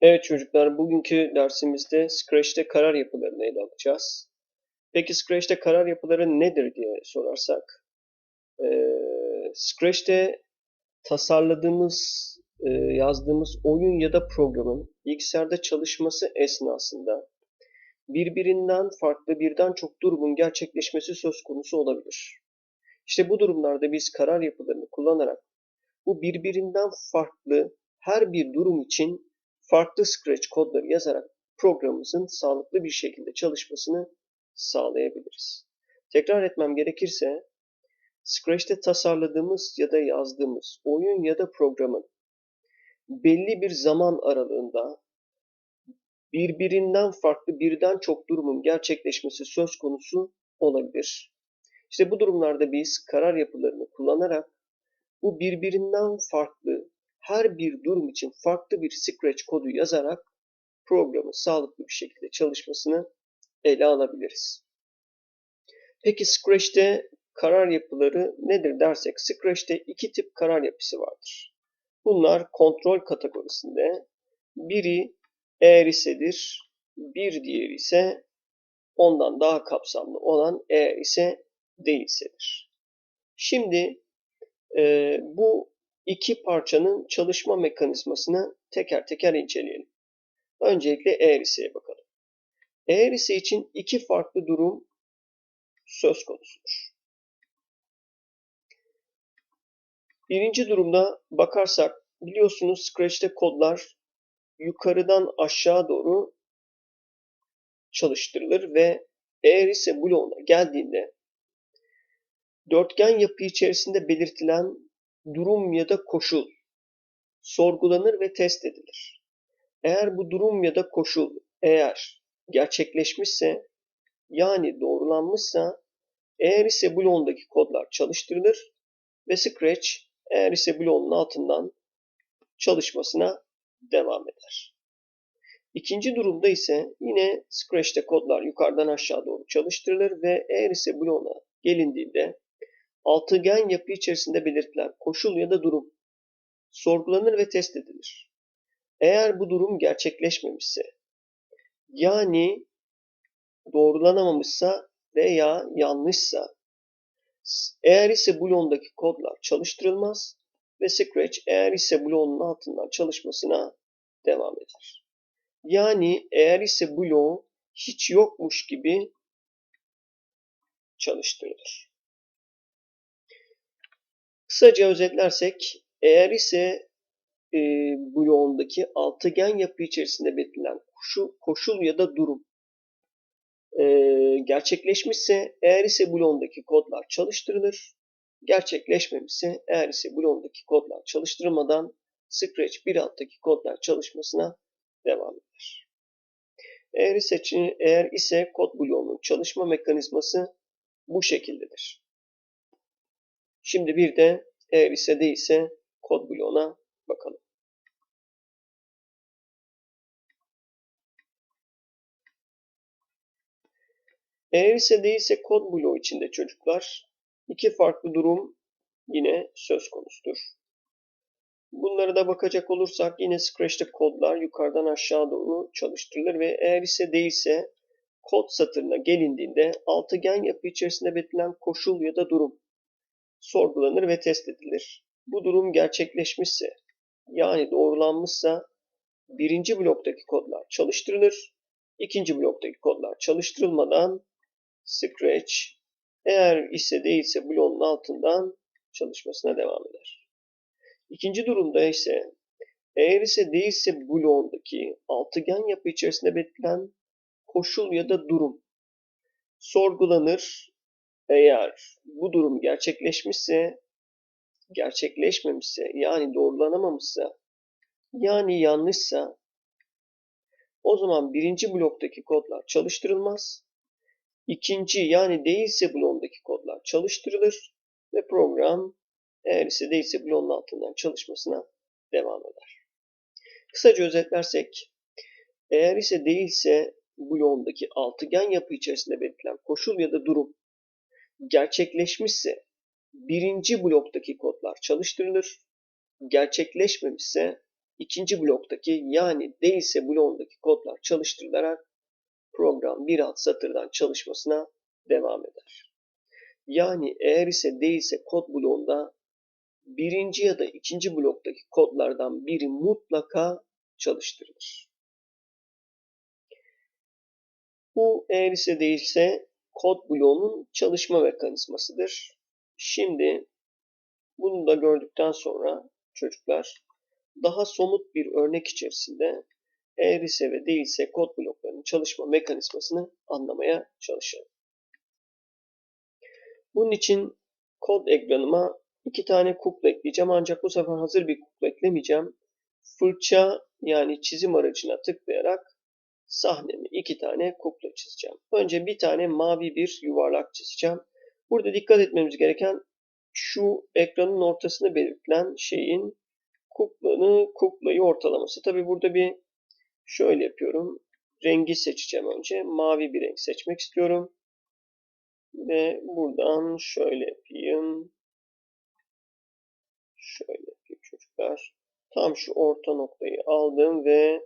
Evet çocuklar, bugünkü dersimizde Scratch'te karar yapılarını ele alacağız. Peki Scratch'te karar yapıları nedir diye sorarsak, ee, Scratch'te tasarladığımız, e, yazdığımız oyun ya da programın bilgisayarda çalışması esnasında birbirinden farklı birden çok durumun gerçekleşmesi söz konusu olabilir. İşte bu durumlarda biz karar yapılarını kullanarak bu birbirinden farklı her bir durum için farklı Scratch kodları yazarak programımızın sağlıklı bir şekilde çalışmasını sağlayabiliriz. Tekrar etmem gerekirse Scratch'te tasarladığımız ya da yazdığımız oyun ya da programın belli bir zaman aralığında birbirinden farklı birden çok durumun gerçekleşmesi söz konusu olabilir. İşte bu durumlarda biz karar yapılarını kullanarak bu birbirinden farklı her bir durum için farklı bir Scratch kodu yazarak programın sağlıklı bir şekilde çalışmasını ele alabiliriz. Peki Scratch'te karar yapıları nedir dersek Scratch'te iki tip karar yapısı vardır. Bunlar kontrol kategorisinde biri eğer isedir, bir diğeri ise ondan daha kapsamlı olan eğer ise değilsedir. Şimdi e, bu iki parçanın çalışma mekanizmasını teker teker inceleyelim. Öncelikle eğer iseye bakalım. Eğer ise için iki farklı durum söz konusudur. Birinci durumda bakarsak biliyorsunuz Scratch'te kodlar yukarıdan aşağı doğru çalıştırılır ve eğer ise bloğuna geldiğinde dörtgen yapı içerisinde belirtilen durum ya da koşul sorgulanır ve test edilir. Eğer bu durum ya da koşul eğer gerçekleşmişse yani doğrulanmışsa eğer ise bloğundaki kodlar çalıştırılır ve Scratch eğer ise bloğunun altından çalışmasına devam eder. İkinci durumda ise yine Scratch'te kodlar yukarıdan aşağı doğru çalıştırılır ve eğer ise bloğuna gelindiğinde altıgen yapı içerisinde belirtilen koşul ya da durum sorgulanır ve test edilir. Eğer bu durum gerçekleşmemişse, yani doğrulanamamışsa veya yanlışsa, eğer ise bloğundaki kodlar çalıştırılmaz ve Scratch eğer ise bloğunun altından çalışmasına devam eder. Yani eğer ise bloğu hiç yokmuş gibi çalıştırılır. Kısaca özetlersek eğer ise e, bloğundaki altıgen yapı içerisinde belirtilen koşul, koşul ya da durum e, gerçekleşmişse eğer ise bloğundaki kodlar çalıştırılır. Gerçekleşmemişse eğer ise bloğundaki kodlar çalıştırılmadan Scratch bir alttaki kodlar çalışmasına devam eder. Eğer ise, eğer ise kod bloğunun çalışma mekanizması bu şekildedir. Şimdi bir de eğer ise değilse kod bloğuna bakalım. Eğer ise değilse kod bloğu içinde çocuklar iki farklı durum yine söz konusudur. Bunlara da bakacak olursak yine Scratch'te kodlar yukarıdan aşağı doğru çalıştırılır ve eğer ise değilse kod satırına gelindiğinde altıgen yapı içerisinde belirtilen koşul ya da durum sorgulanır ve test edilir. Bu durum gerçekleşmişse yani doğrulanmışsa birinci bloktaki kodlar çalıştırılır. İkinci bloktaki kodlar çalıştırılmadan Scratch eğer ise değilse bloğun altından çalışmasına devam eder. İkinci durumda ise eğer ise değilse bloğundaki altıgen yapı içerisinde belirtilen koşul ya da durum sorgulanır eğer bu durum gerçekleşmişse, gerçekleşmemişse, yani doğrulanamamışsa, yani yanlışsa, o zaman birinci bloktaki kodlar çalıştırılmaz. İkinci yani değilse bloğundaki kodlar çalıştırılır ve program eğer ise değilse bloğun altından çalışmasına devam eder. Kısaca özetlersek, eğer ise değilse bloğundaki altıgen yapı içerisinde belirtilen koşul ya da durum gerçekleşmişse birinci bloktaki kodlar çalıştırılır. Gerçekleşmemişse ikinci bloktaki yani değilse bloğundaki kodlar çalıştırılarak program bir alt satırdan çalışmasına devam eder. Yani eğer ise değilse kod bloğunda birinci ya da ikinci bloktaki kodlardan biri mutlaka çalıştırılır. Bu eğer ise değilse kod bloğunun çalışma mekanizmasıdır. Şimdi bunu da gördükten sonra çocuklar daha somut bir örnek içerisinde eğer ise ve değilse kod bloklarının çalışma mekanizmasını anlamaya çalışalım. Bunun için kod ekranıma iki tane kukla ekleyeceğim ancak bu sefer hazır bir kukla eklemeyeceğim. Fırça yani çizim aracına tıklayarak sahnemi iki tane kukla çizeceğim. Önce bir tane mavi bir yuvarlak çizeceğim. Burada dikkat etmemiz gereken şu ekranın ortasını belirtilen şeyin kuklanı, kuklayı ortalaması. Tabi burada bir şöyle yapıyorum. Rengi seçeceğim önce. Mavi bir renk seçmek istiyorum. Ve buradan şöyle yapayım. Şöyle yapayım çocuklar. Tam şu orta noktayı aldım ve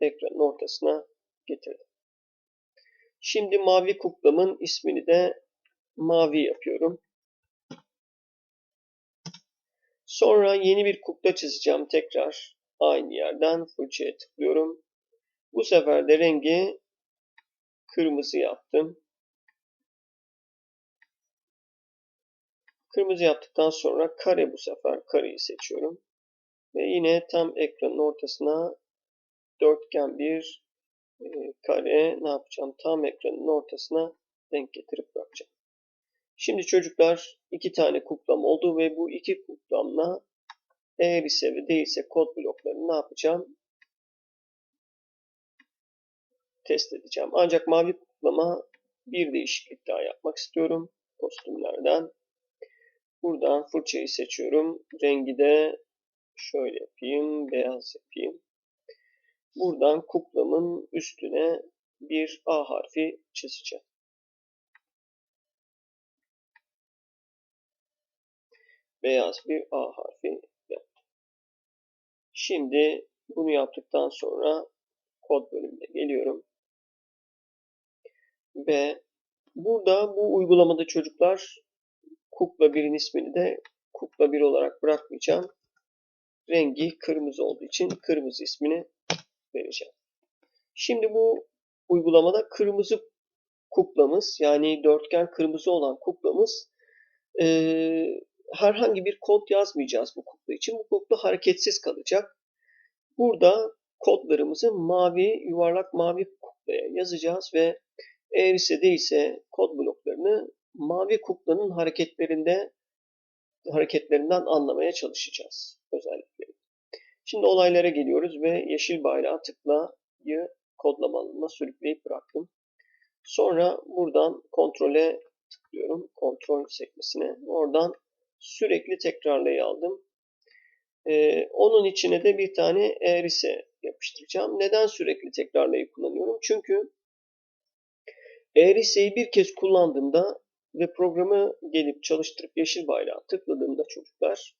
ekranın ortasına getirdim. Şimdi mavi kuklamın ismini de mavi yapıyorum. Sonra yeni bir kukla çizeceğim tekrar. Aynı yerden fırçaya tıklıyorum. Bu sefer de rengi kırmızı yaptım. Kırmızı yaptıktan sonra kare bu sefer kareyi seçiyorum. Ve yine tam ekranın ortasına dörtgen bir e, kare ne yapacağım? Tam ekranın ortasına denk getirip bırakacağım. Şimdi çocuklar iki tane kuklam oldu ve bu iki kuklamla eğer ise ve değilse kod bloklarını ne yapacağım? Test edeceğim. Ancak mavi kuklama bir değişiklik daha yapmak istiyorum. Kostümlerden. Buradan fırçayı seçiyorum. Rengi de şöyle yapayım. Beyaz yapayım. Buradan kuklamın üstüne bir A harfi çizeceğim. Beyaz bir A harfi yaptım. Şimdi bunu yaptıktan sonra kod bölümüne geliyorum. Ve burada bu uygulamada çocuklar kukla 1'in ismini de kukla 1 olarak bırakmayacağım. Rengi kırmızı olduğu için kırmızı ismini vereceğim. Şimdi bu uygulamada kırmızı kuklamız yani dörtgen kırmızı olan kuklamız e, herhangi bir kod yazmayacağız bu kukla için. Bu kukla hareketsiz kalacak. Burada kodlarımızı mavi, yuvarlak mavi kuklaya yazacağız ve eğer ise değilse kod bloklarını mavi kuklanın hareketlerinde hareketlerinden anlamaya çalışacağız özellikle. Şimdi olaylara geliyoruz ve yeşil bayrağı tıklayı kodlama alanına sürükleyip bıraktım. Sonra buradan kontrole tıklıyorum. Kontrol sekmesine. Oradan sürekli tekrarlayı aldım. Ee, onun içine de bir tane eğer ise yapıştıracağım. Neden sürekli tekrarlayı kullanıyorum? Çünkü eğer ise'yi bir kez kullandığımda ve programı gelip çalıştırıp yeşil bayrağı tıkladığımda çocuklar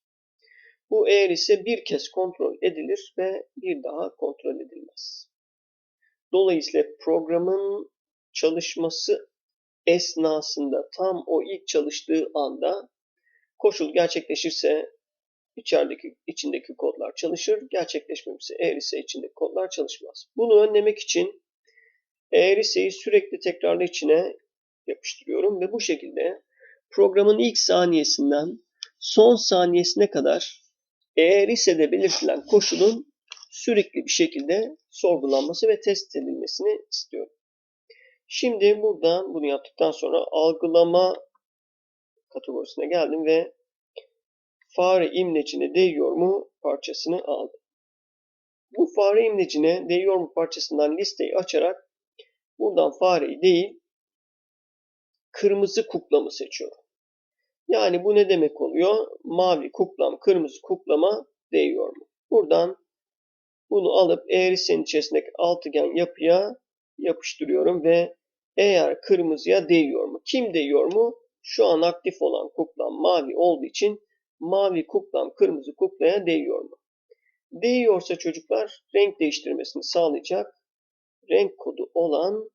bu eğer ise bir kez kontrol edilir ve bir daha kontrol edilmez. Dolayısıyla programın çalışması esnasında tam o ilk çalıştığı anda koşul gerçekleşirse içerideki içindeki kodlar çalışır. Gerçekleşmemişse eğer ise içindeki kodlar çalışmaz. Bunu önlemek için eğer ise'yi sürekli tekrarlı içine yapıştırıyorum ve bu şekilde programın ilk saniyesinden son saniyesine kadar eğer ise de belirtilen koşulun sürekli bir şekilde sorgulanması ve test edilmesini istiyorum. Şimdi buradan bunu yaptıktan sonra algılama kategorisine geldim ve fare imlecine değiyor mu parçasını aldım. Bu fare imlecine değiyor mu parçasından listeyi açarak buradan fareyi değil kırmızı kuklamı seçiyorum. Yani bu ne demek oluyor? Mavi kuklam, kırmızı kuklama değiyor mu? Buradan bunu alıp eğrisenin içerisindeki altıgen yapıya yapıştırıyorum ve eğer kırmızıya değiyor mu? Kim değiyor mu? Şu an aktif olan kuklam mavi olduğu için mavi kuklam kırmızı kuklaya değiyor mu? Değiyorsa çocuklar renk değiştirmesini sağlayacak renk kodu olan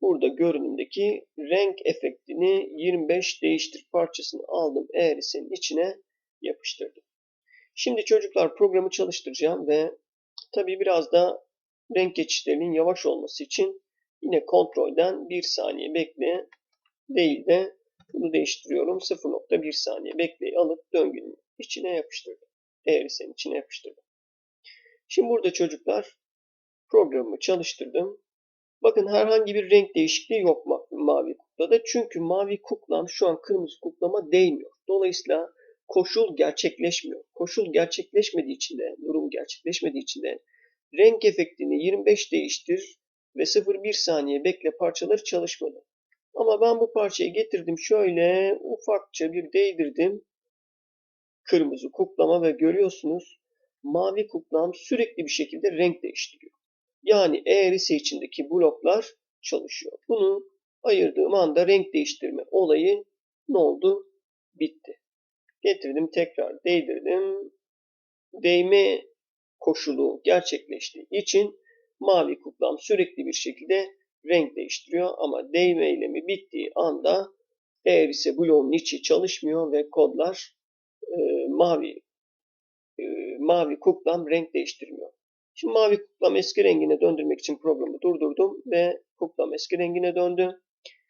burada görünümdeki renk efektini 25 değiştir parçasını aldım eğrisinin içine yapıştırdım. Şimdi çocuklar programı çalıştıracağım ve tabi biraz da renk geçişlerinin yavaş olması için yine kontrolden 1 saniye bekle değil de bunu değiştiriyorum. 0.1 saniye bekleyi alıp döngünün içine yapıştırdım. Eğrisinin içine yapıştırdım. Şimdi burada çocuklar programımı çalıştırdım. Bakın herhangi bir renk değişikliği yok mavi kuklada. Çünkü mavi kuklam şu an kırmızı kuklama değmiyor. Dolayısıyla koşul gerçekleşmiyor. Koşul gerçekleşmediği için de, durum gerçekleşmediği için de renk efektini 25 değiştir ve 0-1 saniye bekle parçaları çalışmadı. Ama ben bu parçayı getirdim şöyle ufakça bir değdirdim. Kırmızı kuklama ve görüyorsunuz mavi kuklam sürekli bir şekilde renk değiştiriyor. Yani eğrisi içindeki bloklar çalışıyor. Bunu ayırdığım anda renk değiştirme olayı ne oldu? Bitti. Getirdim tekrar değdirdim. Değme koşulu gerçekleştiği için mavi kuklam sürekli bir şekilde renk değiştiriyor ama değme eylemi bittiği anda eğer ise bloğun içi çalışmıyor ve kodlar e, mavi e, mavi kuklam renk değiştirmiyor. Şimdi mavi kuklam eski rengine döndürmek için programı durdurdum ve kuklam eski rengine döndü.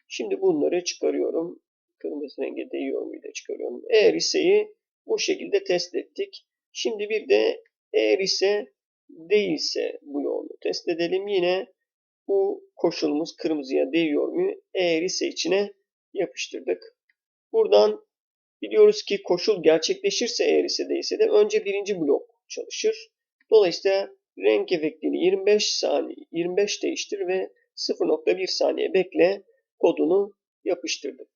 Şimdi bunları çıkarıyorum. Kırmızı renge değiyor muydu çıkarıyorum. Eğer ise'yi bu şekilde test ettik. Şimdi bir de eğer ise değilse bloğunu test edelim. Yine bu koşulumuz kırmızıya değiyor mu? Eğer ise içine yapıştırdık. Buradan biliyoruz ki koşul gerçekleşirse eğer ise değilse de önce birinci blok çalışır. Dolayısıyla renk efektini 25 saniye 25 değiştir ve 0.1 saniye bekle kodunu yapıştırdık.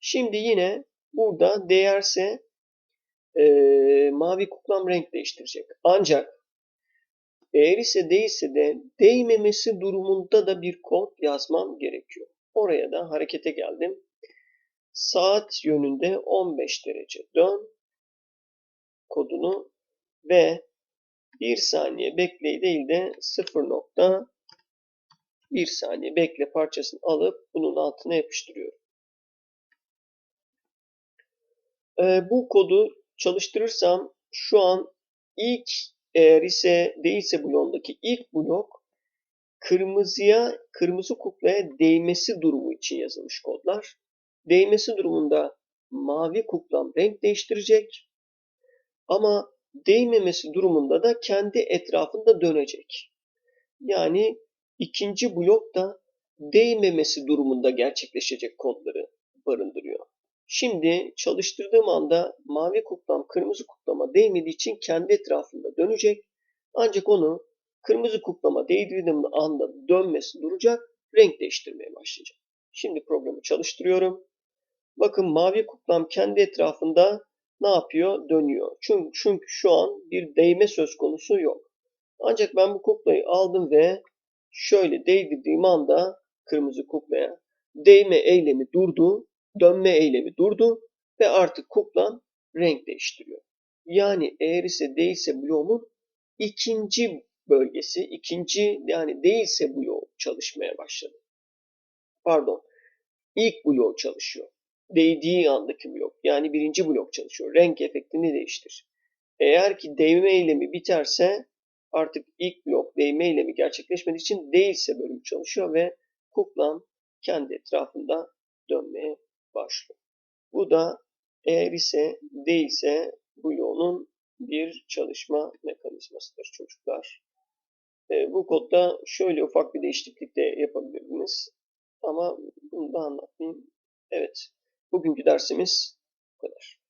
Şimdi yine burada değerse e, mavi kuklam renk değiştirecek. Ancak eğer ise değilse de değmemesi durumunda da bir kod yazmam gerekiyor. Oraya da harekete geldim. Saat yönünde 15 derece dön kodunu ve 1 saniye bekleyi değil de 0.1 saniye bekle parçasını alıp bunun altına yapıştırıyorum. Ee, bu kodu çalıştırırsam şu an ilk eğer ise değilse bloğundaki ilk blok kırmızıya, kırmızı kuklaya değmesi durumu için yazılmış kodlar. Değmesi durumunda mavi kuklam renk değiştirecek. Ama değmemesi durumunda da kendi etrafında dönecek. Yani ikinci blok da değmemesi durumunda gerçekleşecek kodları barındırıyor. Şimdi çalıştırdığım anda mavi kuklam kırmızı kuklama değmediği için kendi etrafında dönecek. Ancak onu kırmızı kuklama değdirdiğim anda dönmesi duracak, renk değiştirmeye başlayacak. Şimdi programı çalıştırıyorum. Bakın mavi kuklam kendi etrafında ne yapıyor? Dönüyor. Çünkü, çünkü şu an bir değme söz konusu yok. Ancak ben bu kuklayı aldım ve şöyle değdirdiğim anda kırmızı kuklaya değme eylemi durdu dönme eylemi durdu ve artık kuklan renk değiştiriyor. Yani eğer ise değilse bloğumun ikinci bölgesi, ikinci yani değilse bloğu çalışmaya başladı. Pardon, ilk bloğu çalışıyor. Değdiği andaki blok, yani birinci blok çalışıyor. Renk efektini değiştir. Eğer ki değme eylemi biterse artık ilk blok değme eylemi gerçekleşmediği için değilse bölüm çalışıyor ve kuklan kendi etrafında dönmeye başlıyor. Bu da eğer ise değilse bloğunun bir çalışma mekanizmasıdır çocuklar. E, bu kodda şöyle ufak bir değişiklik de yapabilirdiniz. Ama bunu da anlatmayayım. Evet, bugünkü dersimiz bu kadar.